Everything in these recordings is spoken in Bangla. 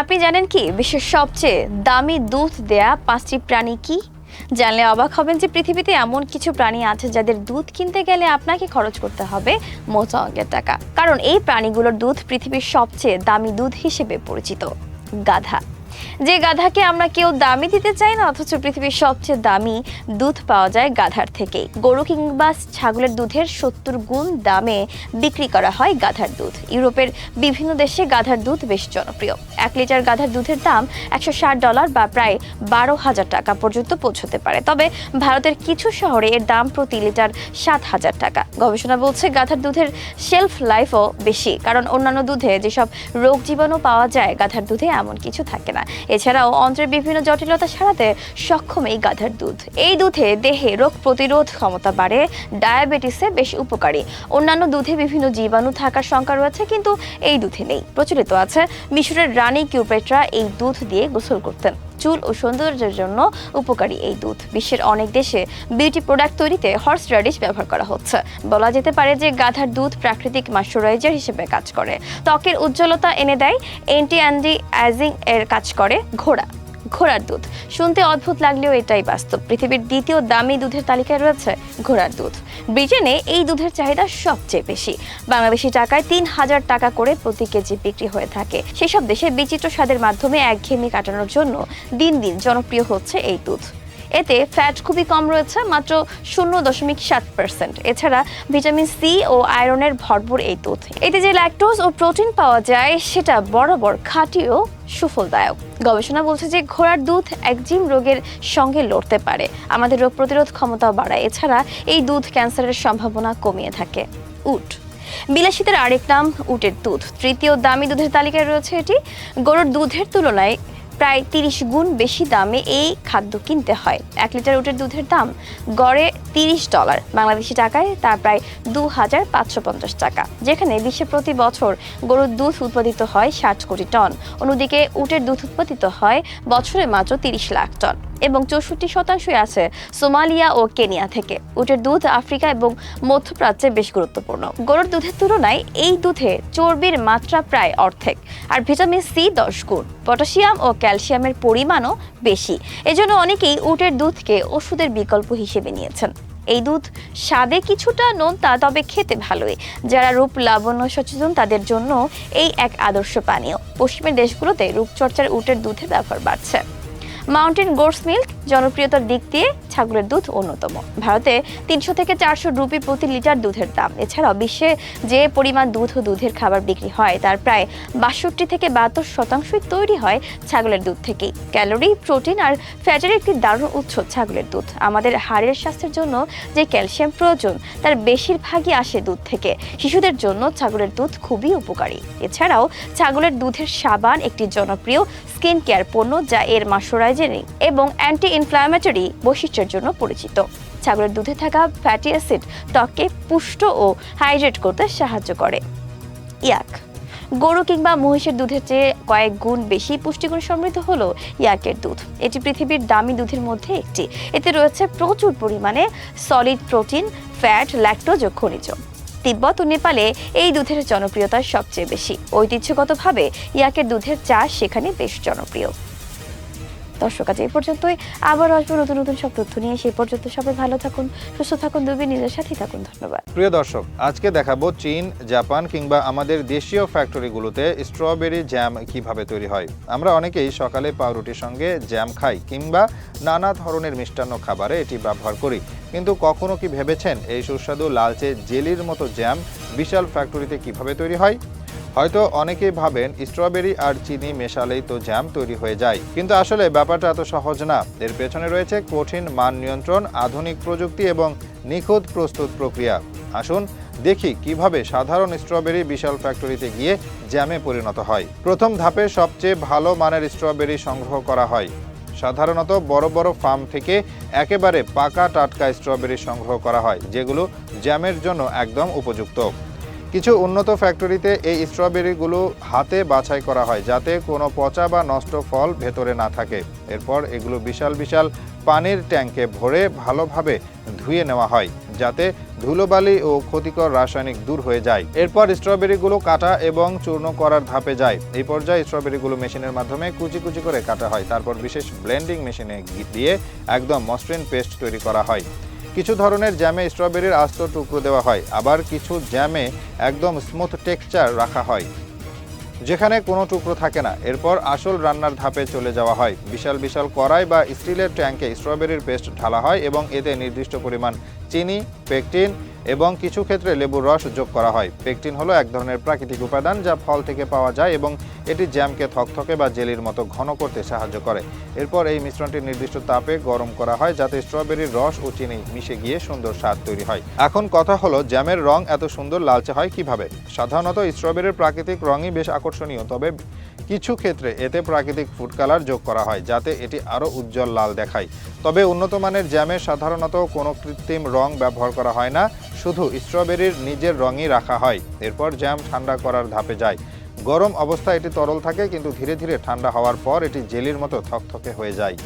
আপনি জানেন কি, বিশ্বের সবচেয়ে দামি দুধ দেয়া পাঁচটি প্রাণী কি? জানলে অবাক হবেন যে পৃথিবীতে এমন কিছু প্রাণী আছে যাদের দুধ কিনতে গেলে আপনাকে খরচ করতে হবে মোটা অঙ্কের টাকা। কারণ এই প্রাণীগুলোর দুধ পৃথিবীর সবচেয়ে দামি দুধ হিসেবে পরিচিত। গাধা। যে গাধাকে আমরা কেউ দামি দিতে চাই না, অথচ পৃথিবীর সবচেয়ে দামি দুধ পাওয়া যায় গাধার থেকে। গরু কিংবা ছাগলের দুধের সত্তর গুণ দামে বিক্রি করা হয় গাধার দুধ। ইউরোপের বিভিন্ন দেশে গাধার দুধ বেশ জনপ্রিয়। এক লিটার গাধার দুধের দাম একশো ষাট ডলার বা প্রায় বারো হাজার টাকা পর্যন্ত পৌঁছতে পারে। তবে ভারতের কিছু শহরে এর দাম প্রতি লিটার সাত হাজার টাকা। গবেষণা বলছে গাধার দুধের শেলফ লাইফও বেশি, কারণ অন্যান্য দুধে যেসব রোগ জীবাণু পাওয়া যায়, গাধার দুধে এমন কিছু থাকে না। এছাড়াও অন্ত্রের বিভিন্ন জটিলতা সারাতে সক্ষম এই গাধার দুধ। এই দুধে দেহে রোগ প্রতিরোধ ক্ষমতা বাড়ে, ডায়াবেটিসে বেশ উপকারী। অন্যান্য দুধে বিভিন্ন জীবাণু থাকার শঙ্কা রয়েছে, কিন্তু এই দুধে নেই। প্রচলিত আছে মিশরের রানী কিউপেট্রা এই দুধ দিয়ে গোসল করতেন। চুল ও সৌন্দর্যের জন্য উপকারী এই দুধ। বিশ্বের অনেক দেশে বিউটি প্রোডাক্ট তৈরিতে হর্স রেডিশ ব্যবহার করা হচ্ছে। বলা যেতে পারে যে গাধার দুধ প্রাকৃতিক ময়শ্চারাইজার হিসেবে কাজ করে। ত্বকের উজ্জ্বলতা এনে দেয় অ্যান্টি অ্যান্টি অ্যাজিং এর কাজ করে ঘোড়া। ঘোড়ার দুধ। শুনতে অদ্ভুত লাগলেও এটাই বাস্তব। পৃথিবীর দ্বিতীয় দামি দুধের তালিকায় রয়েছে ঘোড়ার দুধ। ব্রিটেনে এই দুধের চাহিদা সবচেয়ে বেশি। বাংলাদেশি টাকায় তিন হাজার টাকা করে প্রতি কেজি বিক্রি হয়ে থাকে। সেসব দেশে বিচিত্র স্বাদের মাধ্যমে একঘেয়েমি কাটানোর জন্য দিন দিন জনপ্রিয় হচ্ছে এই দুধ। এতে ফ্যাট খুবই কম রয়েছে, মাত্র শূন্য দশমিক সাত পার্সেন্ট এছাড়া ভিটামিন সি ও আয়রনের ভরপুর এই দুধ। এতে যে ল্যাকটোজ ও প্রোটিন পাওয়া যায়, সেটা বরাবর খাঁটি ও সুফলদায়ক। গবেষণা বলছে যে ঘোড়ার দুধ একজিম রোগের সঙ্গে লড়তে পারে। আমাদের রোগ প্রতিরোধ ক্ষমতাও বাড়ায়। এছাড়া এই দুধ ক্যান্সারের সম্ভাবনা কমিয়ে থাকে। উট। বিলাসিতার আরেক নাম, উটের দুধ। তৃতীয় দামি দুধের তালিকায় রয়েছে এটি। গরুর দুধের তুলনায় প্রায় তিরিশ গুণ বেশি দামে এই খাদ্য কিনতে হয়। এক লিটার উটের দুধের দাম গড়ে তিরিশ ডলার। বাংলাদেশি টাকায় তা প্রায় দু হাজার পাঁচশো পঞ্চাশ টাকা। যেখানে বিশ্বে প্রতি বছর গরুর দুধ উৎপাদিত হয় ষাট কোটি টন। অন্যদিকে উটের দুধ উৎপাদিত হয় বছরে মাত্র তিরিশ লাখ টন। এবং চৌষট্টি শতাংশই আছে সোমালিয়া ও কেনিয়া থেকে। উটের দুধ আফ্রিকা এবং মধ্যপ্রাচ্যে বেশ গুরুত্বপূর্ণ। গরুর দুধের তুলনায় এই দুধে চর্বির মাত্রা প্রায় অর্ধেক, আর ভিটামিন সি দশ গুণ। পটাশিয়াম ও ক্যালসিয়ামের পরিমাণও বেশি। এজন্য অনেকেই উটের দুধকে ওষুধের বিকল্প হিসেবে নিয়েছেন। এই দুধ স্বাদে কিছুটা নোনতা তবে খেতে ভালোই। যারা রূপ লাবণ্য সচেতন, তাদের জন্য এই এক আদর্শ পানীয়। পশ্চিমের দেশগুলোতে রূপচর্চার উটের দুধের ব্যবহার বাড়ছে। মাউন্টেন গোর্স মিল্ক জনপ্রিয়তার দিক দিয়ে ছাগলের দুধ অন্যতম। ভারতে তিনশো থেকে চারশো রুপি প্রতি লিটার দুধের দাম। এছাড়াও বিশ্বে যে পরিমাণ দুধ ও দুধের খাবার বিক্রি হয়, তার প্রায় বাষট্টি থেকে বাহাত্তর শতাংশই তৈরি হয় ছাগলের দুধ থেকেই। ক্যালোরি, প্রোটিন আর ফ্যাটের একটি দারুণ উৎস ছাগলের দুধ। আমাদের হাড়ের স্বাস্থ্যের জন্য যে ক্যালসিয়াম প্রয়োজন, তার বেশিরভাগই আসে দুধ থেকে। শিশুদের জন্য ছাগলের দুধ খুবই উপকারী। এছাড়াও ছাগলের দুধের সাবান একটি জনপ্রিয় স্কিন কেয়ার পণ্য যা এর মাস্টারাইজারিং এবং অ্যান্টি ইনফ্ল্যামেটরি বৈশিষ্ট্যের জন্য পরিচিত। ছাগলের দুধে থাকা ফ্যাটি অ্যাসিড ত্বককে পুষ্ট ও হাইড্রেট করতে সাহায্য করে। ইয়াক গরু কিংবা মহিষের দুধের চেয়ে কয়েক গুণ বেশি পুষ্টিগুণ সমৃদ্ধ হলো ইয়াকের দুধ। এটি পৃথিবীর দামি দুধের মধ্যে একটি। এতে রয়েছে প্রচুর পরিমাণে সলিড প্রোটিন ফ্যাট ল্যাকটোজ ও খনিজ। তিব্বত ও নেপালে এই দুধের জনপ্রিয়তা সবচেয়ে বেশি। ঐতিহ্যগতভাবে ইয়াকের দুধের চাষ সেখানে বেশ জনপ্রিয়। দর্শক, আজ এই পর্যন্তই। আবার আসব নতুন নতুন সব তথ্য নিয়ে। সেই পর্যন্ত সবাই ভালো থাকুন, সুস্থ থাকুন, দুবি নিজের সাথেই থাকুন। ধন্যবাদ। প্রিয় দর্শক, আজকে দেখাবো চীন, জাপান কিংবা আমাদের দেশীয় ফ্যাক্টরিগুলোতে স্ট্রবেরি জ্যাম কীভাবে তৈরি হয়। আমরা অনেকেই সকালে পাউরুটির সঙ্গে জ্যাম খাই কিংবা নানা ধরনের মিষ্টান্ন খাবারে এটি ব্যবহার করি। কিন্তু কখনো কি ভেবেছেন এই সুস্বাদু লালচে জেলির মতো জ্যাম বিশাল ফ্যাক্টরিতে কীভাবে তৈরি হয়? হয়তো অনেকেই ভাবেন স্ট্রবেরি আর চিনি মেশালেই তো জ্যাম তৈরি হয়ে যায়। কিন্তু আসলে ব্যাপারটা এত সহজ না। এর পেছনে রয়েছে কঠিন মান নিয়ন্ত্রণ, আধুনিক প্রযুক্তি এবং নিখুঁত প্রস্তুত প্রক্রিয়া। আসুন দেখি কীভাবে সাধারণ স্ট্রবেরি বিশাল ফ্যাক্টরিতে গিয়ে জ্যামে পরিণত হয়। প্রথম ধাপে সবচেয়ে ভালো মানের স্ট্রবেরি সংগ্রহ করা হয়। সাধারণত বড় বড় ফার্ম থেকে একেবারে পাকা টাটকা স্ট্রবেরি সংগ্রহ করা হয়, যেগুলো জ্যামের জন্য একদম উপযুক্ত। কিছু উন্নত ফ্যাক্টরিতে এই স্ট্রবেরিগুলো হাতে বাছাই করা হয় যাতে কোনো পচা বা নষ্ট ফল ভেতরে না থাকে। এরপর এগুলো বিশাল বিশাল পানির ট্যাঙ্কে ভরে ভালোভাবে ধুয়ে নেওয়া হয় যাতে ধুলোবালি ও ক্ষতিকর রাসায়নিক দূর হয়ে যায়। এরপর স্ট্রবেরিগুলো কাটা এবং চূর্ণ করার ধাপে যায়। এই পর্যায়ে স্ট্রবেরিগুলো মেশিনের মাধ্যমে কুচি কুচি করে কাটা হয়। তারপর বিশেষ ব্লেন্ডিং মেশিনে দিয়ে একদম মসৃণ পেস্ট তৈরি করা হয়। কিছু ধরনের জ্যামে স্ট্রবেরির আস্ত টুকরো দেওয়া হয়, আবার কিছু জ্যামে একদম স্মুথ টেক্সচার রাখা হয়, যেখানে কোনো টুকরো থাকে না। এরপর আসল রান্নার ধাপে চলে যাওয়া হয়। বিশাল বিশাল কড়াই বা স্টিলের ট্যাঙ্কে স্ট্রবেরির পেস্ট ঢালা হয় এবং এতে নির্দিষ্ট পরিমাণ চিনি, পেকটিন এবং কিছু ক্ষেত্রে লেবুর রস যোগ করা হয়। পেকটিন হলো এক ধরনের প্রাকৃতিক উপাদান যা ফল থেকে পাওয়া যায় এবং এটি জ্যামকে থকথকে বা জেলির মতো ঘন করতে সাহায্য করে। এরপর এই মিশ্রণটি নির্দিষ্ট তাপে গরম করা হয় যাতে স্ট্রবেরির রস ও চিনি মিশে গিয়ে সুন্দর স্বাদ তৈরি হয়। এখন কথা হলো জ্যামের রং এত সুন্দর লালচে হয় কীভাবে? সাধারণত স্ট্রবেরির প্রাকৃতিক রঙই বেশ আকর্ষণীয়, তবে কিছু ক্ষেত্রে এতে প্রাকৃতিক ফুড কালার যোগ করা হয়, যাতে এটি আরও উজ্জ্বল লাল দেখায়। তবে উন্নত মানের জ্যামে সাধারণত কোনো কৃত্রিম রং ব্যবহার করা হয় না, শুধু স্ট্রবেরির নিজের রঙই রাখা হয়। এরপর জ্যাম ঠান্ডা করার ধাপে যায়। গরম অবস্থা এটি তরল থাকে, কিন্তু ধীরে ধীরে ঠান্ডা হওয়ার পর এটি জেলির মতো থকথকে হয়ে যায়।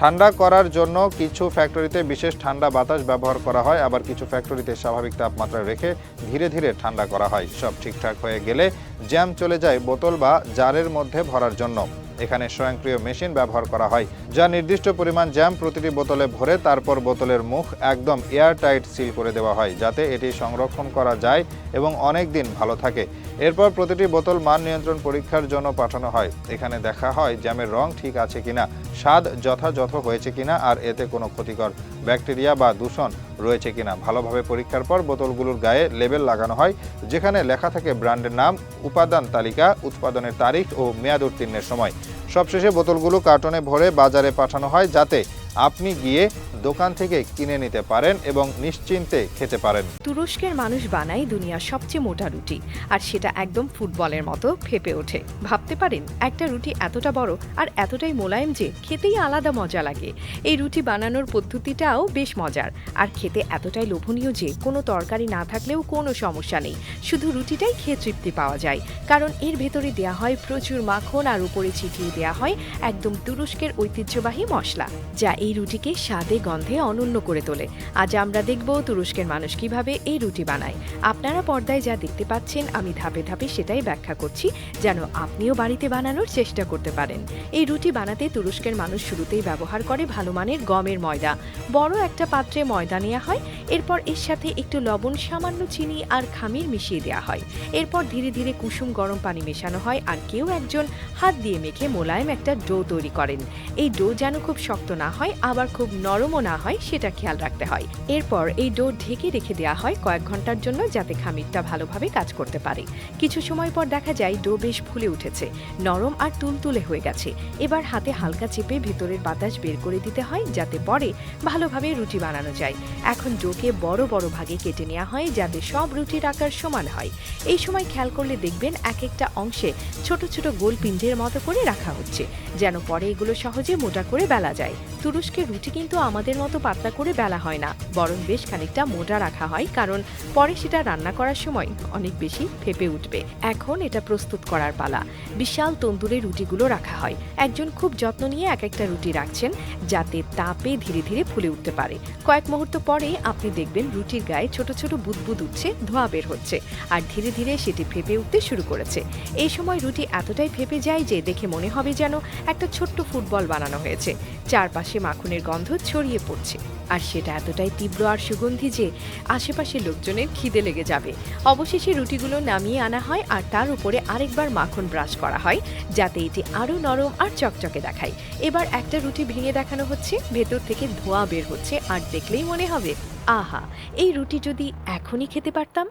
ঠান্ডা করার জন্য কিছু ফ্যাক্টরিতে বিশেষ ঠান্ডা বাতাস ব্যবহার করা হয়। আবার কিছু ফ্যাক্টরিতে স্বাভাবিক তাপমাত্রা রেখে ধীরে ধীরে ঠান্ডা করা হয়। সব ঠিকঠাক হয়ে গেলে জ্যাম চলে যায় বোতল বা জারের মধ্যে ভরার জন্য। এখানে স্বয়ংক্রিয় মেশিন ব্যবহার করা হয়, যা নির্দিষ্ট পরিমাণ জ্যাম প্রতিটি বোতলে ভরে তারপর বোতলের মুখ একদম এয়ার টাইট সিল করে দেওয়া হয়, যাতে এটি সংরক্ষণ করা যায় এবং অনেক দিন ভালো থাকে। এরপর প্রতিটি বোতল মান নিয়ন্ত্রণ পরীক্ষার জন্য পাঠানো হয়। এখানে দেখা হয় জ্যামের রং ঠিক আছে কিনা, স্বাদ যথাযথ হয়েছে কিনা, আর এতে কোনো ক্ষতিকর ব্যাকটেরিয়া বা দূষণ রয়েছে কিনা ভালোভাবে পরীক্ষার পর বোতলগুলোর গায়ে লেবেল লাগানো হয়, যেখানে লেখা থাকে ব্র্যান্ডের নাম, উপাদান তালিকা, উৎপাদনের তারিখ ও মেয়াদ উত্তীর্ণের সময়। সবশেষে বোতলগুলো কার্টনে ভরে বাজারে পাঠানো হয় যাতে আপনি গিয়ে দোকান থেকে কিনে নিতে পারেন এবং নিশ্চিন্তে খেতে পারেন। তুরস্কের মানুষ বানায় দুনিয়ার সবচেয়ে মোটা রুটি, আর সেটা একদম ফুটবলের মতো ফেপে ওঠে। ভাবতে পারেন, একটা রুটি এতটা বড় আর এতটাই মোলায়েম যে খেতেই আলাদা মজা লাগে। এই রুটি বানানোর পদ্ধতিটাও বেশ মজার, আর খেতে এতটাই লোভনীয় যে কোনো তরকারি না থাকলেও কোনো সমস্যা নেই। শুধু রুটিটাই খেয়ে তৃপ্তি পাওয়া যায়, কারণ এর ভেতরে দেয়া হয় প্রচুর মাখন আর উপরে ছিটিয়ে দেয়া হয় একদম তুরস্কের ঐতিহ্যবাহী মশলা, যা রুটিকে স্বাদে, গন্ধে অনন্য করে তোলে। আজ আমরা দেখব তুরস্কের মানুষ কীভাবে এই রুটি বানায়। আপনারা পর্দায় যা দেখতে পাচ্ছেন, আমি ধাপে ধাপে সেটাই ব্যাখ্যা করছি, যেন আপনিও বাড়িতে বানানোর চেষ্টা করতে পারেন। এই রুটি বানাতে তুরস্কের মানুষ শুরুতেই ব্যবহার করে ভালো মানের গমের ময়দা। বড় একটা পাত্রে ময়দা নেওয়া হয়, এরপর এর সাথে একটু লবণ, সামান্য চিনি আর খামির মিশিয়ে দেওয়া হয়। এরপর ধীরে ধীরে কুসুম গরম পানি মেশানো হয় আর কেউ একজন হাত দিয়ে মেখে মোলায়েম একটা ডো তৈরি করেন। এই ডো যেন খুব শক্ত না হয় আবার খুব নরমও না হয়, সেটা খেয়াল রাখতে হয়। এরপর এই ডো ঢেকে রেখে দেওয়া হয় কয়েক ঘণ্টার জন্য যাতে খামিরটা ভালোভাবে কাজ করতে পারে। কিছু সময় পর দেখা যায় ডো বেশ ফুলে উঠেছে, নরম আর তুলতুলে হয়ে গেছে। এবার হাতে হালকা চেপে ভেতরের বাতাস বের করে দিতে হয়, যাতে পরে ভালোভাবে রুটি বানানো যায়। এখন ডোকে বড় বড় ভাগে কেটে নেওয়া হয়, যাতে সব রুটির আকার সমান হয়। এই সময় খেয়াল করলে দেখবেন এক একটা অংশে ছোট ছোট গোল পিঞ্জের মতো করে রাখা হচ্ছে, যেন পরে এগুলো সহজে মোটা করে বেলা যায়। তুরস্কের রুটি কিন্তু আমাদের মতো পাতলা করে বেলা হয় না, বরং বেশ খানিকটা মোটা রাখা হয় কারণ পরে সেটা রান্না করার সময় অনেক বেশি ফেপে উঠবে। এখন এটা প্রস্তুত করার পালা। বিশাল তন্দুরে রুটিগুলো রাখা হয়। একজন খুব যত্ন নিয়ে এক একটা রুটি রাখছেন যাতে তাপে ধীরে ধীরে ফুলে উঠতে পারে। কয়েক মুহূর্ত পরে আপনি দেখবেন রুটির গায়ে ছোট ছোট বুদবুদ উঠছে, ধোঁয়া বের হচ্ছে আর ধীরে ধীরে সেটি ফেপে উঠতে শুরু করেছে। এই সময় রুটি এতটাই ফেপে যায় যে দেখে মনে হবে যেন একটা ছোট্ট ফুটবল বানানো হয়েছে। চারপাশে মাখনের গন্ধ ছড়িয়ে পড়ছে। আর সেটা এতটাই তীব্র আর সুগন্ধি যে আশেপাশের লোকজনের খিদে লেগে যাবে। অবশেষে রুটিগুলো নামিয়ে আনা হয় আর তার উপরে আরেকবার মাখন ব্রাশ করা হয়, যাতে এটি আরও নরম আর চকচকে দেখায়। এবার একটা রুটি ভেঙে দেখানো হচ্ছে, ভেতর থেকে ধোঁয়া বের হচ্ছে, আর দেখলেই মনে হবে, আহা, এই রুটি যদি এখনই খেতে পারতাম।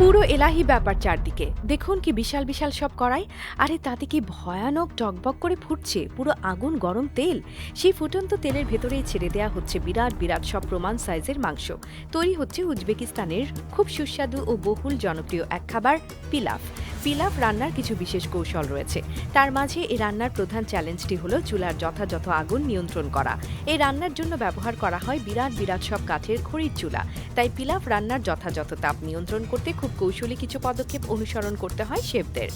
পুরো এলাহি ব্যাপার চারদিকে। দেখুন কি বিশাল বিশাল সব কড়াই। আরে তাতে কি ভয়ানক টকবক করে ফুটছে? পুরো আগুন গরম তেল। সেই ফুটন্ত তেলের ভেতরেই ছেড়ে দেয়া হচ্ছে বিরাট বিরাট সব প্রমাণ সাইজের মাংস। তৈরি হচ্ছে উজবেকিস্তানের খুব সুস্বাদু ও বহুল জনপ্রিয় এক খাবার, পিলাফ। পিলাফ রান্নার কিছু বিশেষ কৌশল রয়েছে। তার মাঝে এই রান্নার প্রধান চ্যালেঞ্জটি হলো চুলার যথাযথ আগুন নিয়ন্ত্রণ করা। এই রান্নার জন্য ব্যবহার করা হয় বিরাট বিরাট সব কাঠের খড়ির চুলা। তাই পিলাফ রান্নার যথাযথ তাপ নিয়ন্ত্রণ করতে খুব কৌশলী কিছু পদক্ষেপ অনুসরণ করতে হয় শেফদের।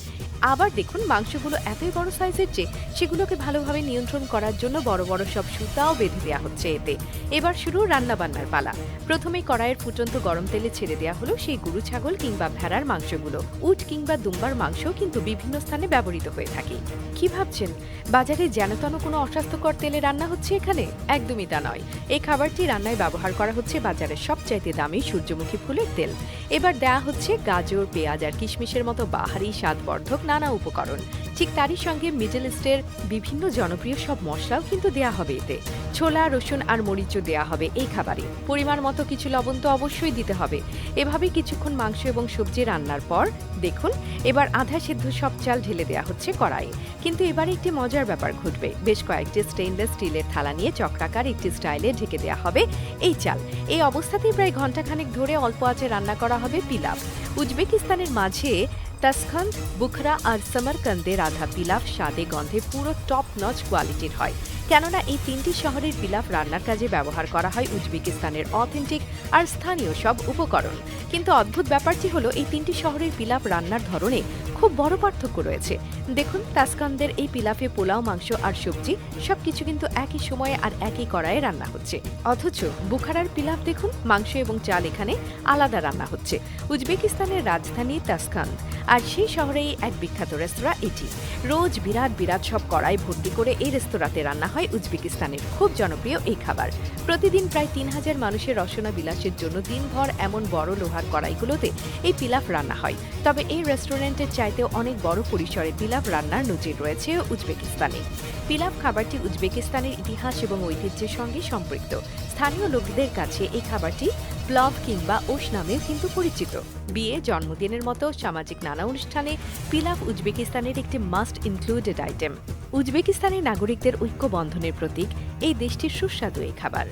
আবার দেখুন, মাংসগুলো এতই বড় সাইজের যে সেগুলোকে ভালোভাবে নিয়ন্ত্রণ করার জন্য বড় বড় সব সুতাও বেঁধে দেওয়া হচ্ছে এতে। এবার শুরু রান্না বান্নার পালা। প্রথমে কড়াইয়ের ফুটন্ত গরম তেলে ছেড়ে দেওয়া হলো সেই গরু ছাগল কিংবা ভেড়ার মাংসগুলো, উট কিংবা দুম্বার মাংস কিন্তু বিভিন্ন স্থানে ব্যবহৃত হয়ে থাকে। কি ভাবছেন? বাজারে যেনতেন কোনো অস্বাস্থ্যকর তেলে রান্না হচ্ছে এখানে? একদমই তা নয়। এই খাবারটি রান্নায় ব্যবহার করা হচ্ছে বাজারের সবচাইতে দামি সূর্যমুখী ফুলের তেল। এবার দেয়া হচ্ছে গাজর, পেঁয়াজ আর কিশমিশের মতো বাহারি স্বাদবর্ধক নানা উপকরণ। ঠিক তারই সঙ্গে মিডল ইস্টের বিভিন্ন জনপ্রিয় সব মশলাও কিন্তু দেয়া হবে এতে। ছোলা, রসুন আর মরিচও দেয়া হবে এই খাবারে। পরিমাণ মতো কিছু লবণ তো অবশ্যই দিতে হবে। এভাবে কিছুক্ষণ মাংস এবং সবজি রান্নার পর দেখুন এবার আধা সিদ্ধ সব চাল ঢেলে দেওয়া হচ্ছে কড়াইয়ে কিন্তু এবার একটি মজার ব্যাপার ঘটবে। বেশ কয়েকটি স্টেইনলেস স্টিলের থালা নিয়ে চক্রাকার একটি স্টাইলে ঢেকে দেওয়া হবে এই চাল। এই অবস্থাতেই প্রায় ঘন্টাখানেক ধরে অল্প আঁচে রান্না করা হবে পিলাফ উজবেকিস্তানের মাঝে তাসখান্দ, বুখরা আর সমরকন্দে রাধা পিলাফ স্বাদে গন্ধে পুরো টপ নচ কোয়ালিটির হয়। কেননা এই তিনটি শহরের পিলাফ রান্নার কাজে ব্যবহার করা হয় উজবেকিস্তানের অথেন্টিক আর স্থানীয় সব উপকরণ। কিন্তু অদ্ভুত ব্যাপারটি হলো, এই তিনটি শহরের পিলাফ রান্নার ধরনে খুব বড় পার্থক্য রয়েছে। দেখুন, তাসকানদের এই পিলাফে পোলাও, মাংস আর সবজি সবকিছু কিন্তু একই সময়ে আর একই কড়াইয়ে রান্না হচ্ছে। অথচ বুখারার পিলাফ দেখুন, মাংস এবং চাল এখানে আলাদা রান্না হচ্ছে। উজবেকিস্তানের রাজধানী তাসকান্দ আর সেই শহরেই এক বিখ্যাত রেস্তোরাঁ এটি। রোজ বিরাট বিরাট সব কড়াই ভর্তি করে এই রেস্তোরাঁতে রান্না হয় উজবেকিস্তানের খুব জনপ্রিয় এই খাবার। প্রতিদিন প্রায় তিন হাজার মানুষের রসনা বিলাসের জন্য দিনভর এমন বড় লোহার কড়াইগুলোতে এই পিলাফ রান্না হয়। তবে এই রেস্টুরেন্টের চাইতেও অনেক বড় পরিসরে পিলাফ রান্নার নজির রয়েছে উজবেকিস্তানে। পিলাফ খাবারটি উজবেকিস্তানের ইতিহাস এবং ঐতিহ্যের সঙ্গে সম্পৃক্ত। স্থানীয় লোকদের কাছে এই খাবারটি প্লভ কিংবা ওশ নামেও কিন্তু পরিচিত। বিয়ে, জন্মদিনের মতো সামাজিক নানা অনুষ্ঠানে পিলাফ উজবেকিস্তানের একটি মাস্ট ইনক্লুডেড আইটেম উজবেকিস্তানের নাগরিকদের ঐক্য বন্ধনের প্রতীক, এই দেশটির সুস্বাদু এই খাবার।